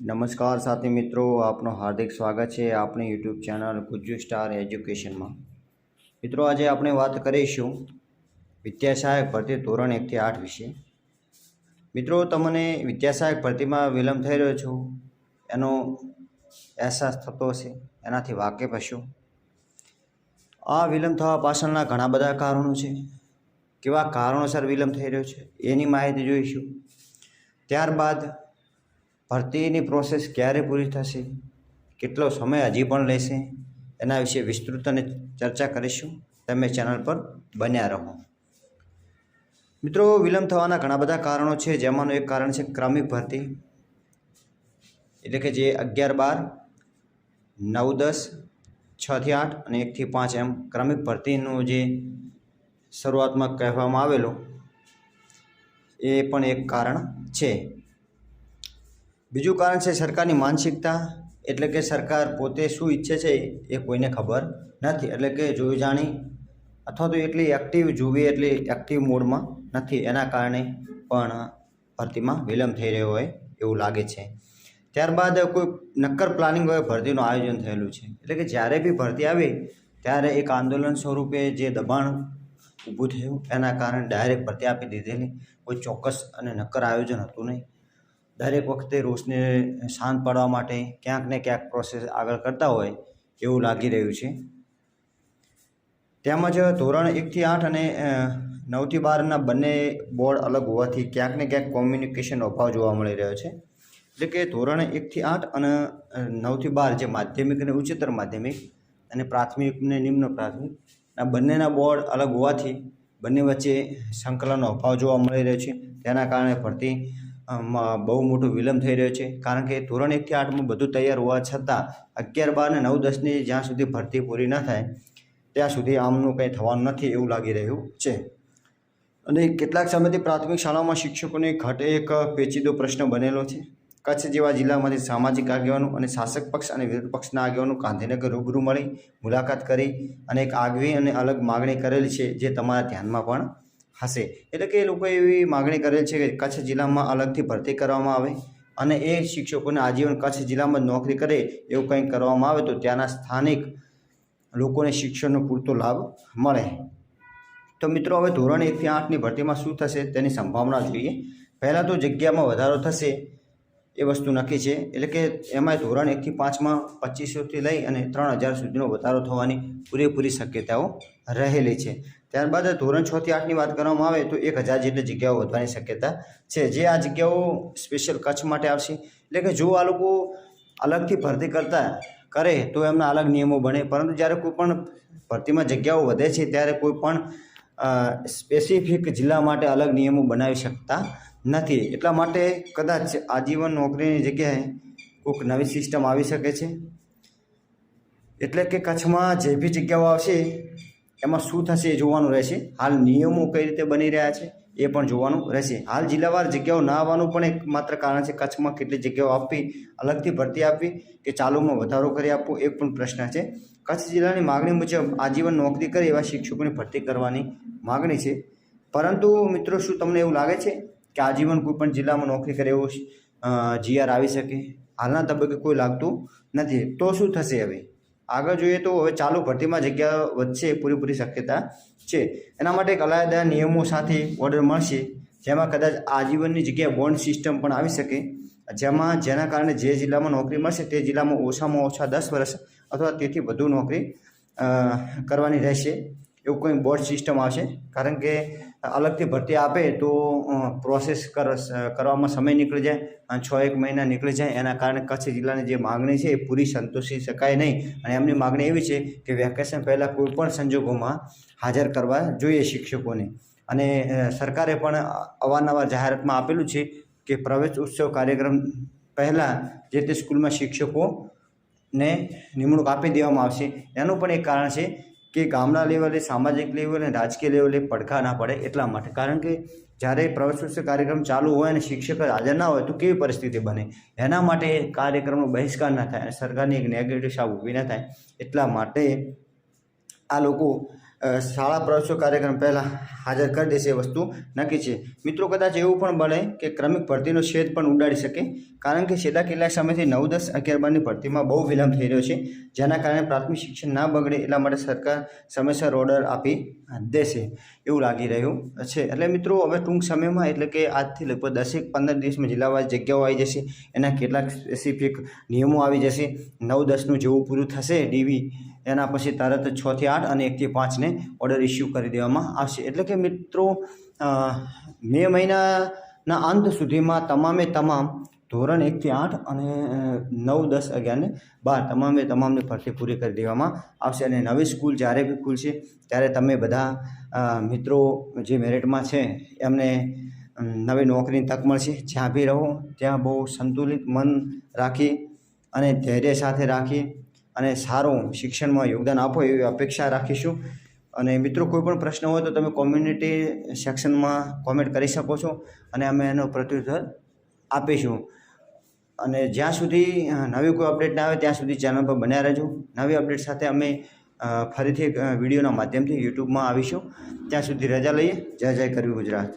નમસ્કાર સાથી મિત્રો, આપનું હાર્દિક સ્વાગત છે આપણી યુટ્યુબ ચેનલ ગુજ્જુ સ્ટાર એજ્યુકેશનમાં. મિત્રો, આજે આપણે વાત કરીશું વિદ્યાસહાયક ભરતી ધોરણ એકથી આઠ વિશે. મિત્રો, તમને વિદ્યાસહાયક ભરતીમાં વિલંબ થઈ રહ્યો છો, એનો અહેસાસ થતો હશે, એનાથી વાકેફ હશો. આ વિલંબ થવા પાછળના ઘણા બધા કારણો છે. કેવા કારણોસર વિલંબ થઈ રહ્યો છે, એની માહિતી જોઈશું. ત્યારબાદ ભરતીની પ્રોસેસ ક્યારે પૂરી થશે? કેટલો સમય હજી પણ લેશે? એના વિશે વિસ્તૃત અને ચર્ચા કરીશું. તમે ચેનલ પર બન્યા રહો. મિત્રો, વિલંબ થવાના ઘણા બધા કારણો છે. જેમાંનું એક કારણ છે ક્રમિક ભરતી. એટલે કે જે અગિયાર બાર, નવ દસ છથી આઠ અને એકથી પાંચ એમ ક્રમિક ભરતીનું જે શરૂઆતમાં કહેવામાં આવેલું એ પણ એક કારણ છે. બીજું કારણ છે સરકારની માનસિકતા, એટલે કે સરકાર પોતે શું ઈચ્છે છે એ કોઈને ખબર નથી. એટલે કે જોઈ જાણી અથવા તો એટલી એક્ટિવ જોવી, એટલી એક્ટિવ મોડમાં નથી. એના કારણે પણ ભરતીમાં વિલંબ થઈ રહ્યો હોય એવું લાગે છે. ત્યારબાદ કોઈ નક્કર પ્લાનિંગ હોય, ભરતીનું આયોજન થયેલું છે. એટલે કે જ્યારે બી ભરતી આવી, ત્યારે એક આંદોલન સ્વરૂપે જે દબાણ ઊભું થયું, એના કારણે ડાયરેક્ટ ભરતી આપી દીધેલી. કોઈ ચોક્કસ અને નક્કર આયોજન હતું નહીં. દરેક વખતે રોષને શાંત પાડવા માટે ક્યાંક ને ક્યાંક પ્રોસેસ આગળ કરતા હોય એવું લાગી રહ્યું છે. તેમજ ધોરણ એકથી આઠ અને નવથી બારના બંને બોર્ડ અલગ હોવાથી ક્યાંક ને ક્યાંક કોમ્યુનિકેશનનો અભાવ જોવા મળી રહ્યો છે. એટલે કે ધોરણ એકથી આઠ અને નવથી બાર જે માધ્યમિક અને ઉચ્ચતર માધ્યમિક અને પ્રાથમિક અને નિમ્ન પ્રાથમિક આ બંનેના બોર્ડ અલગ હોવાથી બંને વચ્ચે સંકલનનો અભાવ જોવા મળી રહ્યો છે. તેના કારણે ભરતી અમ, બહુ મોટો વિલંબ થઈ રહ્યો છે. કારણ કે ધોરણ એકથી આઠમાં બધું તૈયાર હોવા છતાં અગિયાર બાર અને નવ દસની જ્યાં સુધી ભરતી પૂરી ન થાય ત્યાં સુધી આમનું કંઈ થવાનું નથી એવું લાગી રહ્યું છે. અને કેટલાક સમયથી પ્રાથમિક શાળાઓમાં શિક્ષકોને ઘટ એક પેચીદો પ્રશ્ન બનેલો છે. કચ્છ જેવા જિલ્લામાંથી સામાજિક આગેવાનો અને શાસક પક્ષ અને વિરોધ પક્ષના આગેવાનો ગાંધીનગર રૂબરૂ મળી મુલાકાત કરી અને એક આગવી અને અલગ માગણી કરેલી છે જે તમારા ધ્યાનમાં પણ હશે. એટલે કે એ લોકોએ એવી માગણી કરેલ છે કે કચ્છ જિલ્લામાં અલગથી ભરતી કરવામાં આવે અને એ શિક્ષકોને આજીવન કચ્છ જિલ્લામાં નોકરી કરે એવું કંઈક કરવામાં આવે તો ત્યાંના સ્થાનિક લોકોને શિક્ષણનો પૂરતો લાભ મળે. તો મિત્રો, હવે ધોરણ એકથી આઠની ભરતીમાં શું થશે તેની સંભાવના જોઈએ. પહેલાં તો જગ્યામાં વધારો થશે એ વસ્તુ નક્કી છે. એટલે કે એમાં ધોરણ એકથી પાંચમાં પચીસોથી લઈ અને ત્રણ હજાર સુધીનો વધારો થવાની પૂરેપૂરી શક્યતાઓ રહેલી છે. ત્યારબાદ ધોરણ છથી આઠની વાત કરવામાં આવે તો એક હજાર જેટલી જગ્યાઓ વધવાની શક્યતા છે. જે આ જગ્યાઓ સ્પેશિયલ કચ્છ માટે આવશે. એટલે કે જો આ લોકો અલગથી ભરતી કરતા કરે તો એમના અલગ નિયમો બને. પરંતુ જ્યારે કોઈ પણ ભરતીમાં જગ્યાઓ વધે છે ત્યારે કોઈ પણ સ્પેસિફિક જિલ્લા માટે અલગ નિયમો બનાવી શકતા નથી. એટલા માટે કદાચ આજીવન નોકરીની જગ્યાએ કોઈક નવી સિસ્ટમ આવી શકે છે. એટલે કે કચ્છમાં જે બી જગ્યાઓ આવશે એમાં શું થશે એ જોવાનું રહેશે. હાલ નિયમો કઈ રીતે બની રહ્યા છે એ પણ જોવાનું રહેશે. હાલ જિલ્લાવાર જગ્યાઓ ના આવવાનું પણ એક માત્ર કારણ છે. કચ્છમાં કેટલી જગ્યાઓ આપવી, અલગથી ભરતી આપવી કે ચાલુમાં વધારો કરી આપવો એ પણ પ્રશ્ન છે. કચ્છ જિલ્લાની માગણી મુજબ આજીવન નોકરી કરે એવા શિક્ષકોની ભરતી કરવાની માગણી છે. પરંતુ મિત્રો, શું તમને એવું લાગે છે કે આજીવન કોઈ પણ જિલ્લામાં નોકરી કરે એવો જીઆર આવી શકે? હાલના તબક્કે કોઈ લાગતું નથી. તો શું થશે હવે? આગળ જોઈએ તો હવે ચાલુ ભરતીમાં જગ્યા વધશે પૂરેપૂરી શક્યતા છે. એના માટે એક અલાયદા નિયમો સાથે ઓર્ડર મળશે, જેમાં કદાચ આજીવનની જગ્યાએ બોન્ડ સિસ્ટમ પણ આવી શકે. જેમાં જેના કારણે જે જિલ્લામાં નોકરી મળશે તે જિલ્લામાં ઓછામાં ઓછા દસ વર્ષ અથવા તેથી વધુ નોકરી કરવાની રહેશે. એવું કોઈ બોર્ડ સિસ્ટમ આવશે. કારણ કે અલગથી ભરતી આપે તો પ્રોસેસ કર, કરવામાં સમય નીકળી જાય અને છ એક મહિના નીકળી જાય, એના કારણે કચ્છ જિલ્લાની જે માગણી છે એ પૂરી સંતોષી શકાય નહીં. અને એમની માગણી એવી છે કે વેકેશન પહેલાં કોઈ પણ સંજોગોમાં હાજર કરવા જોઈએ શિક્ષકોને. અને સરકારે પણ અવારનવાર જાહેરાતમાં આપેલું છે કે પ્રવેશ ઉત્સવ કાર્યક્રમ પહેલાં જે તે સ્કૂલમાં શિક્ષકોને નિમણૂક આપી દેવામાં આવશે. એનું પણ એક કારણ છે કે ગામડા લેવલે, સામાજિક લેવલે, રાજકીય લેવલે પડઘા ના પડે એટલા માટે. કારણ કે જ્યારે પ્રવેશોત્સવ કાર્યક્રમ ચાલુ હોય અને શિક્ષક હાજર ના હોય તો કેવી પરિસ્થિતિ બને? એના માટે કાર્યક્રમનો બહિષ્કાર ના થાય અને સરકારની એક નેગેટિવ સાવ ઊભી ના થાય એટલા માટે આ લોકો શાળા પ્રવેશો કાર્યક્રમ પહેલાં હાજર કરી દેશે એ વસ્તુ નક્કી છે. મિત્રો કદાચ એવું પણ બને કે ક્રમિક ભરતીનો છેદ પણ ઉડાડી શકે, કારણ કે છેલ્લા કેટલાક સમયથી નવ દસ અગિયાર બારની ભરતીમાં બહુ વિલંબ થઈ રહ્યો છે, જેના કારણે પ્રાથમિક શિક્ષણ ના બગડે એટલા માટે સરકાર સમયસર ઓર્ડર આપી દેશે એવું લાગી રહ્યું છે. એટલે મિત્રો, હવે ટૂંક સમયમાં એટલે કે આજથી લગભગ દસેક પંદર દિવસમાં જિલ્લાવાઇઝ જગ્યાઓ આવી જશે, એના કેટલાક સ્પેસિફિક નિયમો આવી જશે. નવ દસનું જેવું પૂરું થશે ડીવી એના પછી તરત છથી આઠ અને એકથી પાંચને ઓર્ડર ઇસ્યુ કરી દેવામાં આવશે. એટલે કે મિત્રો મે મહિનાના અંત સુધીમાં તમામે તમામ ધોરણ એકથી આઠ અને નવ, દસ અગિયાર ને બાર તમામે તમામને ભરતી પૂરી કરી દેવામાં આવશે. અને નવી સ્કૂલ જ્યારે બી ખુલશે, ત્યારે તમે બધા મિત્રો જે મેરિટમાં છે, એમને નવી નોકરીની તક મળશે. જ્યાં બી રહો, ત્યાં બહુ સંતુલિત મન રાખી અને ધૈર્ય સાથે રાખી અને સારું શિક્ષણમાં યોગદાન આપો એવી અપેક્ષા રાખીશું. અને મિત્રો કોઈ પણ પ્રશ્ન હોય તો તમે કોમ્યુનિટી સેક્શનમાં કોમેન્ટ કરી શકો છો અને અમે એનો પ્રત્યુત્તર આપીશું. અને જ્યાં સુધી નવી કોઈ અપડેટ ના આવે ત્યાં સુધી ચેનલ પર બન્યા રહેજો. નવી અપડેટ સાથે અમે ફરીથી વિડીયોના માધ્યમથી યુટ્યુબમાં આવીશું. ત્યાં સુધી રજા લઈએ. જય જય કરવી ગુજરાત.